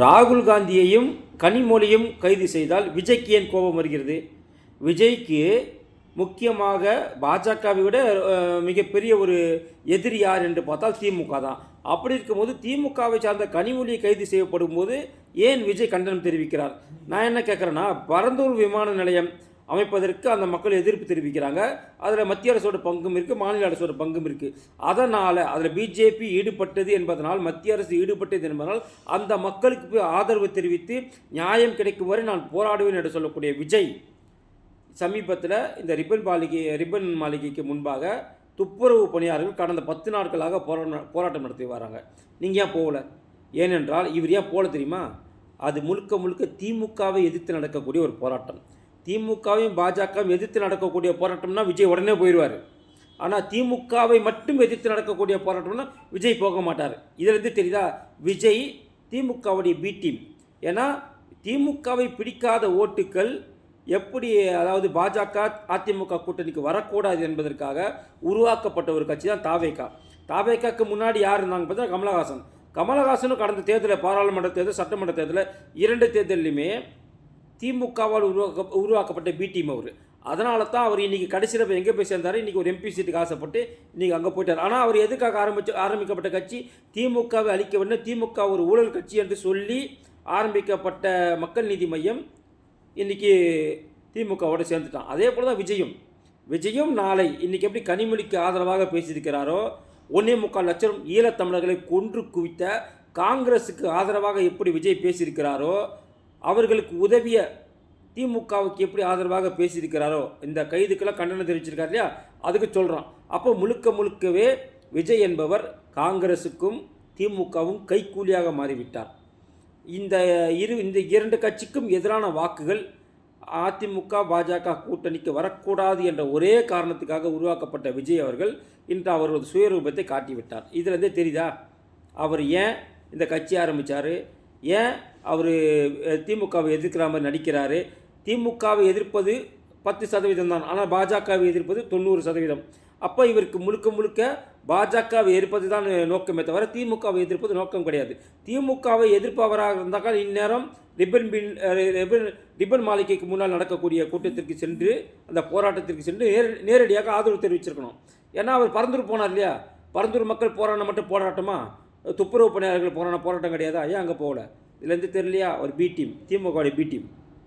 ராகுல் காந்தியையும் கனிமொழியும் கைது செய்தால் விஜய்க்கு ஏன் கோபம் வருகிறது? விஜய்க்கு முக்கியமாக பாஜகவை விட மிகப்பெரிய ஒரு எதிரி யார் என்று பார்த்தால் திமுக தான். அப்படி இருக்கும்போது திமுகவை சார்ந்த கனிமொழி கைது செய்யப்படும் போது ஏன் விஜய் கண்டனம் தெரிவிக்கிறார்? நான் என்ன கேட்குறேன்னா பரந்தூர் விமான நிலையம் அமைப்பதற்கு அந்த மக்கள் எதிர்ப்பு தெரிவிக்கிறாங்க. அதில் மத்திய அரசோட பங்கும் இருக்குது மாநில அரசோட பங்கும் இருக்குது அதனால் அதில் பிஜேபி ஈடுபட்டது என்பதனால் மத்திய அரசு ஈடுபட்டது என்பதனால் அந்த மக்களுக்கு போய் ஆதரவு தெரிவித்து நியாயம் கிடைக்கும் வரை நான் போராடுவேன் என்று சொல்லக்கூடிய விஜய் சமீபத்தில் இந்த ரிப்பன் மாளிகை ரிப்பன் மாளிகைக்கு முன்பாக துப்புரவு பணியாளர்கள் கடந்த பத்து நாட்களாக போராட்டம் போராட்டம் நடத்தி வராங்க. நீங்கள் ஏன் போகல? ஏனென்றால் இவர் ஏன் போகல தெரியுமா? அது முழுக்க முழுக்க திமுகவை எதிர்த்து நடக்கக்கூடிய ஒரு போராட்டம். திமுகவையும் பாஜகவும் எதிர்த்து நடக்கக்கூடிய போராட்டம்னா விஜய் உடனே போயிடுவார். ஆனால் திமுகவை மட்டும் எதிர்த்து நடக்கக்கூடிய போராட்டம்னா விஜய் போக மாட்டார். இதிலிருந்து தெரியுதா? விஜய் திமுகவுடைய பி டீம் ஏன்னா திமுகவை பிடிக்காத ஓட்டுக்கள் எப்படி அதாவது பாஜக அதிமுக கூட்டணிக்கு வரக்கூடாது என்பதற்காக உருவாக்கப்பட்ட ஒரு கட்சி தான் தாவேகா. தாவேகாக்கு முன்னாடி யார் இருந்தாங்க பார்த்தா கமலஹாசன். கமலஹாசனும் கடந்த தேர்தலில் பாராளுமன்ற தேர்தல் சட்டமன்ற தேர்தலில் இரண்டு தேர்தலையுமே திமுகவால் உருவாக்க உருவாக்கப்பட்ட பி டீம் அவர். அதனால தான் அவர் இன்றைக்கி கடைசியில் போய் எங்கே போய் சேர்ந்தார்? இன்றைக்கி ஒரு எம்பி சீட்டுக்கு ஆசைப்பட்டு இன்றைக்கி அங்கே போயிட்டார். ஆனால் அவர் எதுக்காக ஆரம்பிச்சு ஆரம்பிக்கப்பட்ட கட்சி? திமுகவை அழிக்க வேண்டும் திமுக ஒரு ஊழல் கட்சி என்று சொல்லி ஆரம்பிக்கப்பட்ட மக்கள் நீதி மையம் இன்றைக்கி திமுகவோடு சேர்ந்துட்டான். அதே போல் தான் விஜயும். விஜயும் நாளை இன்றைக்கி எப்படி கனிமொழிக்கு ஆதரவாக பேசியிருக்கிறாரோ ஒன்றே முக்கால் லட்சம் ஈழத்தமிழர்களை கொன்று குவித்த காங்கிரஸுக்கு ஆதரவாக எப்படி விஜய் பேசியிருக்கிறாரோ அவர்களுக்கு உதவிய திமுகவுக்கு எப்படி ஆதரவாக பேசியிருக்கிறாரோ இந்த கைதுக்கெல்லாம் கண்டனம் தெரிவிச்சிருக்கார் இல்லையா? அதுக்கு சொல்கிறான் அப்போ முழுக்க முழுக்கவே விஜய் என்பவர் காங்கிரஸுக்கும் திமுகவும் கைக்கூலியாக மாறிவிட்டார். இந்த இரு இந்த இரண்டு கட்சிக்கும் எதிரான வாக்குகள் அதிமுக பாஜக கூட்டணிக்கு வரக்கூடாது என்ற ஒரே காரணத்துக்காக உருவாக்கப்பட்ட விஜய் அவர்கள் இன்று அவரது சுயரூபத்தை காட்டிவிட்டார். இதுலேருந்தே தெரியுதா? அவர் ஏன் இந்த கட்சி ஆரம்பித்தார் ஏன் அவர் திமுகவை எதிர்க்கிற மாதிரி நடிக்கிறாரு? திமுகவை எதிர்ப்பது பத்து சதவீதம் தான். ஆனால் பாஜகவை எதிர்ப்பது தொண்ணூறு சதவீதம். அப்போ இவருக்கு முழுக்க முழுக்க பாஜகவை எதிர்ப்பது தான் நோக்கமே தவிர திமுகவை எதிர்ப்பது நோக்கம் கிடையாது. திமுகவை எதிர்ப்பவராக இருந்தால் இந்நேரம் ரிப்பன் பின் ரிப்பன் ரிப்பன் மாளிகைக்கு முன்னால் நடக்கக்கூடிய கூட்டத்திற்கு சென்று அந்த போராட்டத்திற்கு சென்று நேர நேரடியாக ஆதரவு தெரிவிச்சிருக்கணும். ஏன்னா அவர் பறந்துட்டு போனார் இல்லையா? பரந்தூர் மக்கள் போராட்டம் மட்டும் போராட்டமா? துப்புரவு பணியாளர்கள் போராட்டம் போராட்டம் கிடையாதா. ஏன் அங்கே போகல. இதுலேருந்து தெரியலையா? ஒரு பி டீம் திமுகவுடைய பி டீம்